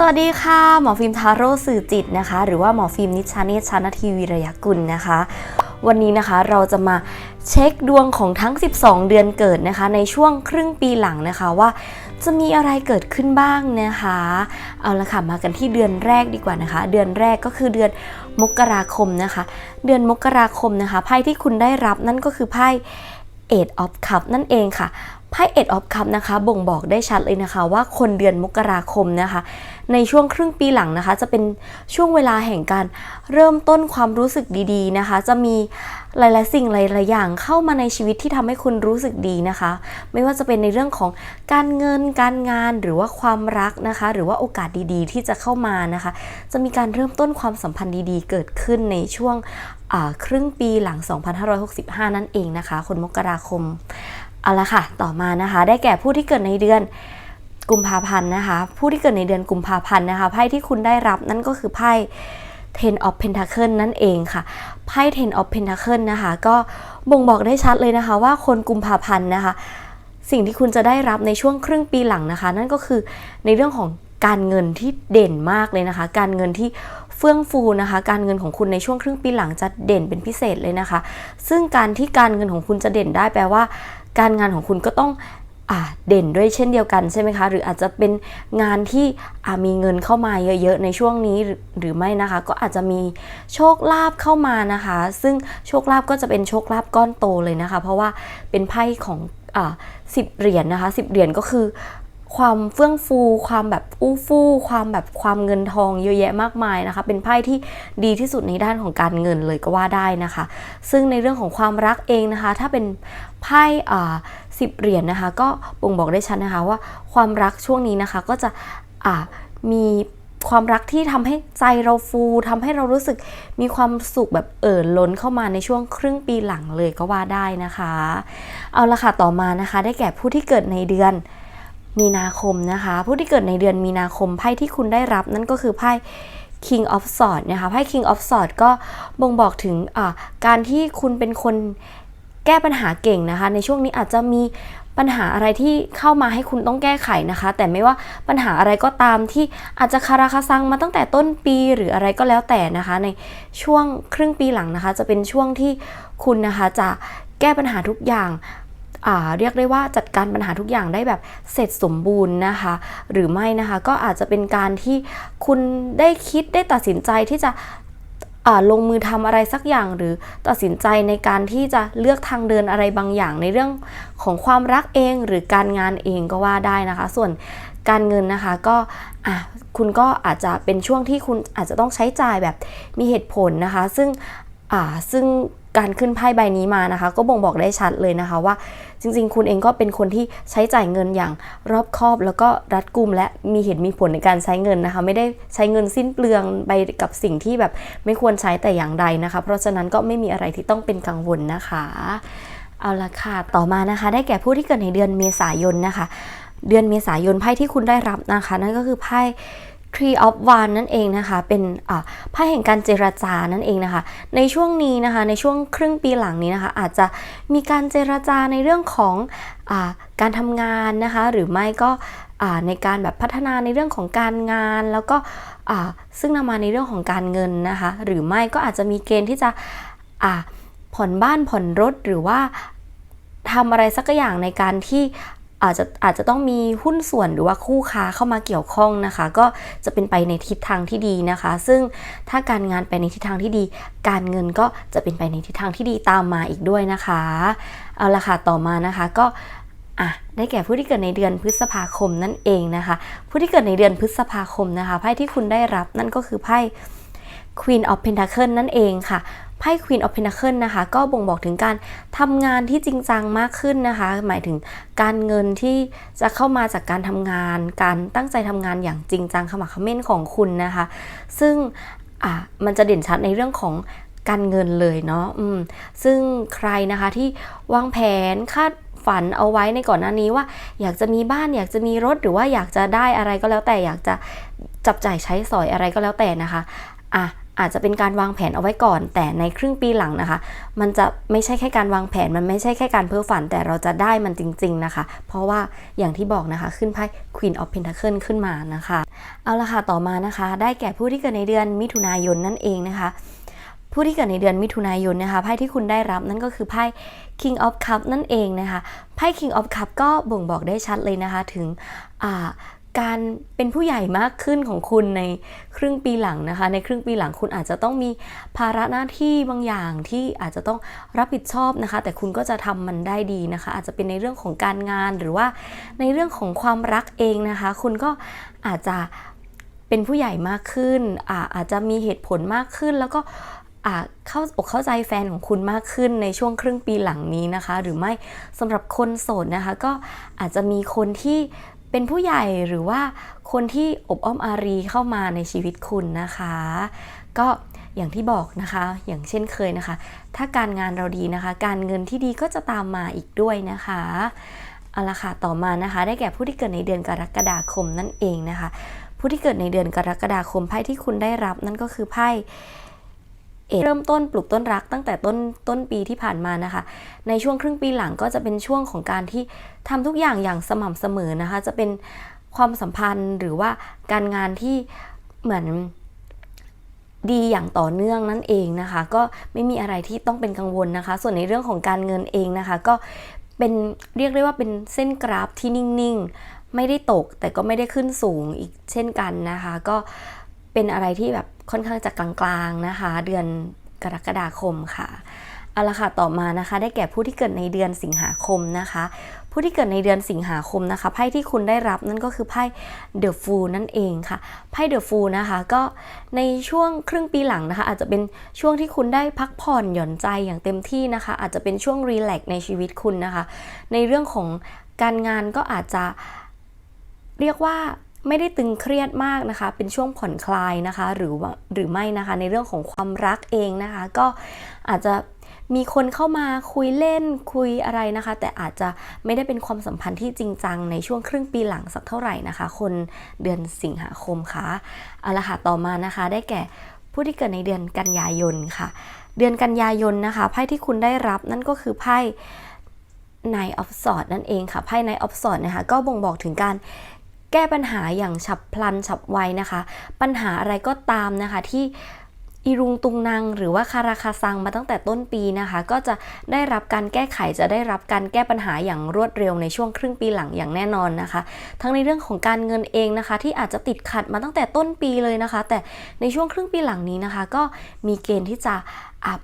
สวัสดีค่ะ หมอฟิล์มทาโร่สื่อจิตนะคะ หรือว่าหมอฟิล์มนิชาเนชชานาทีวีระยะกุลนะคะ วันนี้นะคะเราจะมาเช็คดวงของทั้ง 12 เดือนเกิดนะคะ ในช่วงครึ่งปีหลังนะคะว่าจะมีอะไรเกิดขึ้นบ้างนะคะ เอาละค่ะมากันที่เดือนแรกดีกว่านะคะ เดือนแรกก็คือเดือนมกราคมนะคะ เดือนมกราคมนะคะไพ่ที่คุณได้รับนั่นก็คือไพ่ Eight of Cup นั่นเองค่ะ ไพ่ Eight of Cup นะคะ บ่งบอกได้ชัดเลยนะคะ ว่าคนเดือนมกราคมนะคะ ในช่วงครึ่งปีหลังนะคะ จะเป็นช่วงเวลาแห่งการเริ่มต้นความรู้สึกดีๆนะคะ จะมีหลายๆสิ่งหลายๆอย่างเข้ามาในชีวิตที่ทำให้คุณรู้สึกดีนะคะ ไม่ว่าจะเป็นในเรื่องของการเงินการงานหรือว่าความรักนะคะ หรือว่าโอกาสดีๆ ที่จะเข้ามานะคะ จะมีการเริ่มต้นความสัมพันธ์ดีๆ เกิดขึ้นในช่วงครึ่งปีหลัง 2565 นั่นเองนะคะ คนมกราคม เอาละค่ะ ต่อมานะคะ ได้แก่ผู้ที่เกิดในเดือนกุมภาพันธ์นะคะ ผู้ที่เกิดในเดือนกุมภาพันธ์นะคะ ไพ่ที่คุณได้รับนั่นก็คือไพ่ Ten of Pentacle นั่นเองค่ะ ไพ่ Ten of Pentacle นะคะ ก็บ่งบอกได้ชัดเลยนะคะ ว่าคนกุมภาพันธ์นะคะ สิ่งที่คุณจะได้รับในช่วงครึ่งปีหลังนะคะ นั่นก็คือในเรื่องของการเงินที่เด่นมากเลยนะคะ การเงินที่เฟื่องฟูนะคะ การเงินของคุณในช่วงครึ่งปีหลังจะเด่นเป็นพิเศษเลยนะคะ ซึ่งการที่การเงินของคุณจะเด่นได้แปลว่า การงานของคุณก็ต้องอเด่นด้วยเช่นเดียวกันใช่ไหมคะ หรืออาจจะเป็นงานที่มีเงินเข้ามาเยอะๆในช่วงนี้หรือไม่นะคะ ก็อาจจะมีโชคลาภเข้ามานะคะ ซึ่งโชคลาภก็จะเป็นโชคลาภก้อนโตเลยนะคะ เพราะว่าเป็นไพ่ของอสิบเหรียญนะคะสิบเหรียญก็คือ ความเฟื่องฟู ความแบบอู้ฟู่ความแบบความเงินทองเยอะแยะมากมายนะคะ เป็นไพ่ที่ดีที่สุดในด้านของการเงินเลยก็ว่าได้นะคะ ซึ่งในเรื่องของความรักเองนะคะ ถ้าเป็นไพ่สิบเหรียญนะคะ ก็บ่งบอกได้ชัดนะคะว่าความรักช่วงนี้นะคะก็จะอ่ามีความรักที่ทำให้ใจเราฟูทำให้เรารู้สึกมีความสุขแบบเอ่อล้นเข้ามาในช่วงครึ่งปีหลังเลยก็ว่าได้นะคะ เอาละค่ะต่อมานะคะ ได้แก่ผู้ที่เกิดในเดือน มีนาคมนะคะ ผู้ที่เกิดในเดือนมีนาคมไพ่ที่คุณได้รับนั่นก็คือไพ่ King of Swords นะคะไพ่ King of Swords ก็บ่งบอกถึงการที่คุณเป็นคนแก้ปัญหาเก่งนะคะ ในช่วงนี้อาจจะมีปัญหาอะไรที่เข้ามาให้คุณต้องแก้ไขนะคะ แต่ไม่ว่าปัญหาอะไรก็ตามที่อาจจะคาราคาซังมาตั้งแต่ต้นปีหรืออะไรก็แล้วแต่นะคะ ในช่วงครึ่งปีหลังนะคะ จะเป็นช่วงที่คุณนะคะจะแก้ปัญหาทุกอย่าง เรียกได้ว่าจัดการปัญหาทุกอย่างได้แบบเสร็จสมบูรณ์นะคะ หรือไม่นะคะก็อาจจะเป็นการที่คุณได้คิดได้ตัดสินใจที่จะลงมือทำอะไรสักอย่างหรือตัดสินใจในการที่จะเลือกทางเดินอะไรบางอย่างในเรื่องของความรักเองหรือการงานเองก็ว่าได้นะคะ ส่วนการเงินนะคะก็ะคุณก็อาจจะเป็นช่วงที่คุณอาจจะต้องใช้จ่ายแบบมีเหตุผลนะคะ ซึ่งซึ่ง การขึ้นไพ่ใบนี้มานะคะ ก็บ่งบอกได้ชัดเลยนะคะว่า จริง ๆ คุณเองก็เป็นคนที่ใช้จ่ายเงินอย่างรอบคอบ แล้วก็รัดกุมและมีเหตุมีผลในการใช้เงินนะคะ ไม่ได้ใช้เงินสิ้นเปลืองไปกับสิ่งที่แบบไม่ควรใช้แต่อย่างใดนะคะ เพราะฉะนั้นก็ไม่มีอะไรที่ต้องเป็นกังวลนะคะ เอาละค่ะต่อมานะคะ ได้แก่ผู้ที่เกิดในเดือนเมษายนนะคะ เดือนเมษายนไพ่ที่คุณได้รับนะคะ นั่นก็คือไพ่ Tree of One นั่นเองนะคะ เป็นอ่าไพ่แห่งการเจรจานั่นเองนะคะ ในช่วงนี้นะคะ ในช่วงครึ่งปีหลังนี้นะคะ อาจจะมีการเจรจาในเรื่องของอการทำงานนะคะ หรือไม่ก็ในการแบบพัฒนาในเรื่องของการงาน แล้วก็ซึ่งนำมาในเรื่องของการเงินนะคะ หรือไม่ก็อาจจะมีเกณฑ์ที่จะผ่อนบ้านผ่อนรถหรือว่าทำอะไรสักอย่างในการที่ อาจจะอาจจะต้องมีหุ้นส่วนหรือว่าคู่ค้าเข้ามาเกี่ยวข้องนะคะ ก็จะเป็นไปในทิศทางที่ดีนะคะ ซึ่งถ้าการงานไปในทิศทางที่ดี การเงินก็จะเป็นไปในทิศทางที่ดีตามมาอีกด้วยนะคะเอาละค่ะต่อมานะคะก็อะได้แก่ผู้ที่เกิดในเดือนพฤษภาคมนั่นเองนะคะ ผู้ที่เกิดในเดือนพฤษภาคมนะคะไพ่ที่คุณได้รับนั่นก็คือไพ่ Queen of Pentacle นั่นเองค่ะ ไพ่ Queen of Pentacle นะคะ ก็บ่งบอกถึงการทำงานที่จริงจังมากขึ้นนะคะ หมายถึงการเงินที่จะเข้ามาจากการทำงาน การตั้งใจทำงานอย่างจริงจังขมักขม้นของคุณนะคะ ซึ่งอะมันจะเด่นชัดในเรื่องของการเงินเลยเนาะซึ่งใครนะคะที่วางแผนคาดฝันเอาไว้ในก่อนหน้านี้ว่า อยากจะมีบ้านอยากจะมีรถหรือว่าอยากจะได้อะไรก็แล้วแต่อยากจะจับจ่ายใช้สอยอะไรก็แล้วแต่นะคะอะ อาจจะเป็นการวางแผนเอาไว้ก่อน แต่ในครึ่งปีหลังนะคะ มันจะไม่ใช่แค่การวางแผนมันไม่ใช่แค่การเพ้อฝัน แต่เราจะได้มันจริง ๆนะคะ เพราะว่าอย่างที่บอกนะคะขึ้นไพ่ Queen of Pentacle ขึ้นมานะคะ เอาละค่ะต่อมานะคะ ได้แก่ผู้ที่เกิดในเดือนมิถุนายนนั่นเองนะคะผู้ที่เกิดในเดือนมิถุนายนนะคะไพ่ที่คุณได้รับนั่นก็คือไพ่ King of Cup นั่นเองนะคะไพ่ King of Cup ก็บ่งบอกได้ชัดเลยนะคะถึงอ่า การเป็นผู้ใหญ่มากขึ้นของคุณในครึ่งปีหลังนะคะ ในครึ่งปีหลังคุณอาจจะต้องมีภาระหน้าที่บางอย่างที่อาจจะต้องรับผิดชอบนะคะ แต่คุณก็จะทำมันได้ดีนะคะ อาจจะเป็นในเรื่องของการงานหรือว่าในเรื่องของความรักเองนะคะ คุณก็อาจจะเป็นผู้ใหญ่มากขึ้นอาอาจจะมีเหตุผลมากขึ้น แล้วก็เข้าอกเข้าใจแฟนของคุณมากขึ้นในช่วงครึ่งปีหลังนี้นะคะ หรือไม่สำหรับคนโสดนะคะ ก็อาจจะมีคนที่ เป็นผู้ใหญ่หรือว่าคนที่อบอ้อมอารีเข้ามาในชีวิตคุณนะคะ ก็อย่างที่บอกนะคะ อย่างเช่นเคยนะคะ ถ้าการงานเราดีนะคะ การเงินที่ดีก็จะตามมาอีกด้วยนะคะเอาละค่ะต่อมานะคะ ได้แก่ผู้ที่เกิดในเดือนกรกฎาคมนั่นเองนะคะ ผู้ที่เกิดในเดือนกรกฎาคมไพ่ที่คุณได้รับนั่นก็คือไพ่ เอเริ่มต้นปลูกต้นรักตั้งแต่ต้นต้นปีที่ผ่านมานะคะ ในช่วงครึ่งปีหลังก็จะเป็นช่วงของการที่ทำทุกอย่างอย่างสม่ำเสมอนะคะ จะเป็นความสัมพันธ์หรือว่าการงานที่เหมือนดีอย่างต่อเนื่องนั่นเองนะคะ ก็ไม่มีอะไรที่ต้องเป็นกังวลนะคะ ส่วนในเรื่องของการเงินเองนะคะ ก็เป็นเรียกได้ว่าเป็นเส้นกราฟที่นิ่งๆ ไม่ได้ตกแต่ก็ไม่ได้ขึ้นสูงอีกเช่นกันนะคะ ก็เป็นอะไรที่แบบ ค่อนข้างจะกลางๆนะคะ เดือนกรกฎาคมค่ะเอาละค่ะต่อมานะคะ ได้แก่ผู้ที่เกิดในเดือนสิงหาคมนะคะ ผู้ที่เกิดในเดือนสิงหาคมนะคะไพ่ที่คุณได้รับนั่นก็คือไพ่ The Fool นั่นเองค่ะไพ่ The Fool นะคะก็ในช่วงครึ่งปีหลังนะคะ อาจจะเป็นช่วงที่คุณได้พักผ่อนหย่อนใจอย่างเต็มที่นะคะ อาจจะเป็นช่วงรีแลกซ์ในชีวิตคุณนะคะ ในเรื่องของการงานก็อาจจะเรียกว่า ไม่ได้ตึงเครียดมากนะคะ เป็นช่วงผ่อนคลายนะคะ หรือว่าหรือไม่นะคะ ในเรื่องของความรักเองนะคะ ก็อาจจะมีคนเข้ามาคุยเล่นคุยอะไรนะคะ แต่อาจจะไม่ได้เป็นความสัมพันธ์ที่จริงจังในช่วงครึ่งปีหลังสักเท่าไหร่นะคะ คนเดือนสิงหาคมค่ะเอาละค่ะต่อมานะคะ ได้แก่ผู้ที่เกิดในเดือนกันยายนค่ะ เดือนกันยายนนะคะไพ่ที่คุณได้รับนั่นก็คือไพ่ Nine of Swords นั่นเองค่ะไพ่ Nine of Swords นะคะก็บ่งบอกถึงการ แก้ปัญหาอย่างฉับพลันฉับไวนะคะ ปัญหาอะไรก็ตามนะคะที่อีรุงตุงนางหรือว่าคาราคาซังมาตั้งแต่ต้นปีนะคะ ก็จะได้รับการแก้ไขจะได้รับการแก้ปัญหาอย่างรวดเร็วในช่วงครึ่งปีหลังอย่างแน่นอนนะคะ ทั้งในเรื่องของการเงินเองนะคะ ที่อาจจะติดขัดมาตั้งแต่ต้นปีเลยนะคะ แต่ในช่วงครึ่งปีหลังนี้นะคะ ก็มีเกณฑ์ที่จะ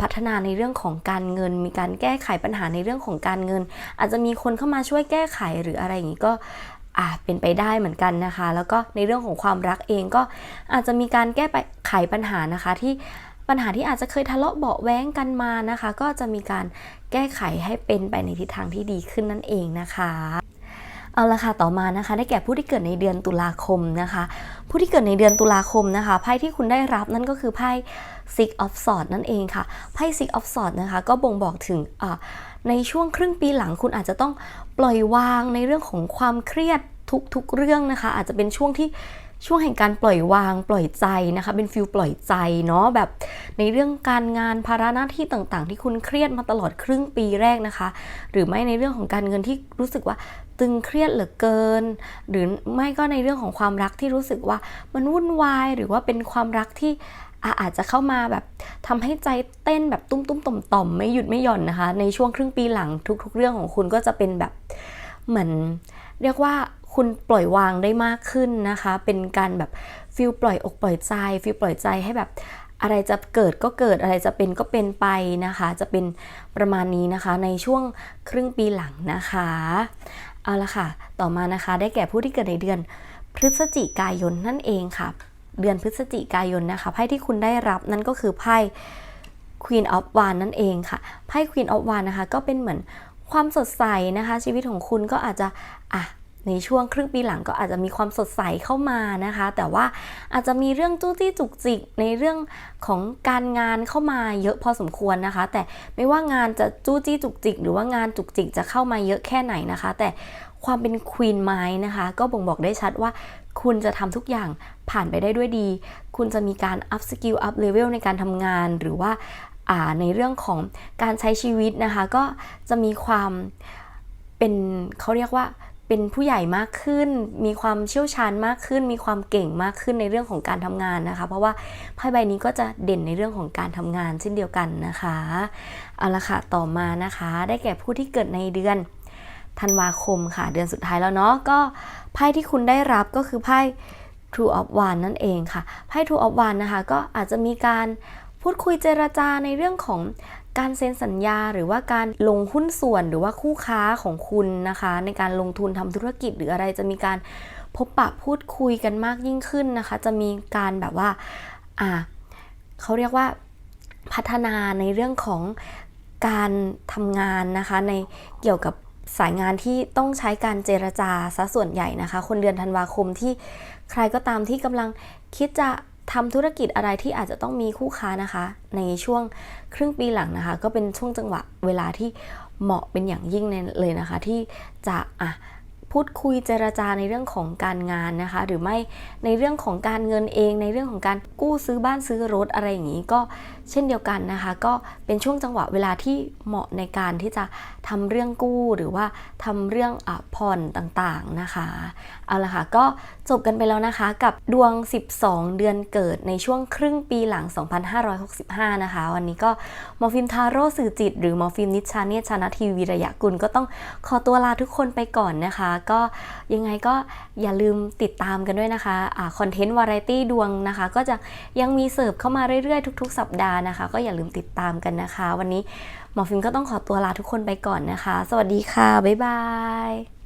พัฒนาในเรื่องของการเงิน มีการแก้ไขปัญหาในเรื่องของการเงิน อาจจะมีคนเข้ามาช่วยแก้ไขหรืออะไรอย่างนี้ก็ อ่าเป็นไปได้เหมือนกันนะคะ แล้วก็ในเรื่องของความรักเองก็อาจจะมีการแก้ไขปัญหานะคะที่ปัญหาที่อาจจะเคยทะเลาะเบาแว้งกันมานะคะ ก็จะมีการแก้ไขให้เป็นไปในทิศทางที่ดีขึ้นนั่นเองนะคะเอาละค่ะต่อมานะคะ ได้แก่ผู้ที่เกิดในเดือนตุลาคมนะคะ ผู้ที่เกิดในเดือนตุลาคมนะคะไพ่ที่คุณได้รับนั่นก็คือไพ่ Six of Swords นั่นเองค่ะไพ่ Six of Swords นะคะ ก็บ่งบอกถึงอ่า ในช่วงครึ่งปีหลังคุณอาจจะต้องปล่อยวางในเรื่องของความเครียดทุกๆเรื่องนะคะ อาจจะเป็นช่วงที่ช่วงแห่งการปล่อยวางปล่อยใจนะคะ เป็นฟิลปล่อยใจเนาะแบบในเรื่องการงานภาระหน้าที่ต่างๆ ที่คุณเครียดมาตลอดครึ่งปีแรกนะคะ หรือไม่ในเรื่องของการเงินที่รู้สึกว่าตึงเครียดเหลือเกิน หรือไม่ก็ในเรื่องของความรักที่รู้สึกว่ามันวุ่นวายหรือว่าเป็นความรักที่ อาจจะเข้ามาแบบทำให้ใจเต้นแบบตุ้มตุ้มต่อมต่อมไม่หยุดไม่หย่อนนะคะ ในช่วงครึ่งปีหลังทุก ๆ เรื่องของคุณก็จะเป็นแบบเหมือน เรียกว่าคุณปล่อยวางได้มากขึ้นนะคะ เป็นการแบบฟิลปล่อยอกปล่อยใจฟิลปล่อยใจให้แบบอะไรจะเกิดก็เกิดอะไรจะเป็นก็เป็นไปนะคะ จะเป็นประมาณนี้นะคะ ในช่วงครึ่งปีหลังนะคะเอาละค่ะ ต่อมานะคะได้แก่ผู้ที่เกิดในเดือนพฤศจิกายนนั่นเองค่ะ เดือนพฤศจิกายนนะคะไพ่ที่คุณได้รับนั่นก็คือไพ่ Queen of Wands นั่นเองค่ะไพ่ Queen of Wands นะคะก็เป็นเหมือนความสดใสนะคะ ชีวิตของคุณก็อาจจะอะในช่วงครึ่งปีหลังก็อาจจะมีความสดใสเข้ามานะคะ แต่ว่าอาจจะมีเรื่องจู้จี้จุกจิกในเรื่องของการงานเข้ามาเยอะพอสมควรนะคะ แต่ไม่ว่างานจะจู้จี้จุกจิก หรือว่างานจุกจิกจะเข้ามาเยอะแค่ไหนนะคะ แต่ ความเป็นควีนไม้นะคะ ก็บ่งบอกได้ชัดว่า คุณจะทำทุกอย่างผ่านไปได้ด้วยดี คุณจะมีการอัพสกิลอัพเลเวลในการทำงานหรือว่าาในเรื่องของการใช้ชีวิตนะคะ ก็จะมีความเป็นเขาเรียกว่าเป็นผู้ใหญ่มากขึ้น มีความเชี่ยวชาญมากขึ้น มีความเก่งมากขึ้นในเรื่องของการทำงานนะคะ เพราะว่าไพ่ใบนี้ก็จะเด่นในเรื่องของการทำงานเช่นเดียวกันนะคะ เอาละค่ะ ต่อมานะคะ ได้แก่ผู้ที่เกิดในเดือน ธันวาคมค่ะ เดือนสุดท้ายแล้วเนาะก็ไพ่ที่คุณได้รับก็คือไพ่ True of One นั่นเองค่ะไพ่ True of One นะคะ ก็อาจจะมีการพูดคุยเจรจาในเรื่องของการเซ็นสัญญาหรือว่าการลงหุ้นส่วนหรือว่าคู่ค้าของคุณนะคะ ในการลงทุนทำธุรกิจหรืออะไรจะมีการพบปะพูดคุยกันมากยิ่งขึ้นนะคะ จะมีการแบบว่าอ่าเขาเรียกว่าพัฒนาในเรื่องของการทำงานนะคะในเกี่ยวกับ สายงานที่ต้องใช้การเจรจาซะส่วนใหญ่นะคะ คนเดือนธันวาคมที่ใครก็ตามที่กำลังคิดจะทำธุรกิจอะไรที่อาจจะต้องมีคู่ค้านะคะ ในช่วงครึ่งปีหลังนะคะ ก็เป็นช่วงจังหวะเวลาที่เหมาะเป็นอย่างยิ่งเลยนะคะ ที่จะอะพูดคุยเจรจาในเรื่องของการงานนะคะ หรือไม่ในเรื่องของการเงินเอง ในเรื่องของการกู้ซื้อบ้านซื้อรถอะไรอย่างนี้ ก็เช่นเดียวกันนะคะ ก็เป็นช่วงจังหวะเวลาที่เหมาะในการที่จะทำเรื่องกู้หรือว่าทำเรื่องอผ่อนต่างๆนะคะ เอาละค่ะก็จบกันไปแล้วนะคะ กับดวง 12 เดือนเกิดในช่วงครึ่งปีหลัง 2565 นะคะ วันนี้ก็มอฟิมทาโร่สื่อจิต หรือมอฟิมนิชาเนตชนะทีวีระยะกุลก็ต้องขอตัวลาทุกคนไปก่อนนะคะ ก็ยังไงก็อย่าลืมติดตามกันด้วยนะคะอ่าคอนเทนต์วาไรตี้ดวงนะคะ ก็จะยังมีเสิร์ฟเข้ามาเรื่อยๆ ทุก ๆ สัปดาห์นะคะ ก็อย่าลืมติดตามกันนะคะ วันนี้หมอฟิล์มก็ต้องขอตัวลาทุกคนไปก่อนนะคะ สวัสดีค่ะ บ๊ายบาย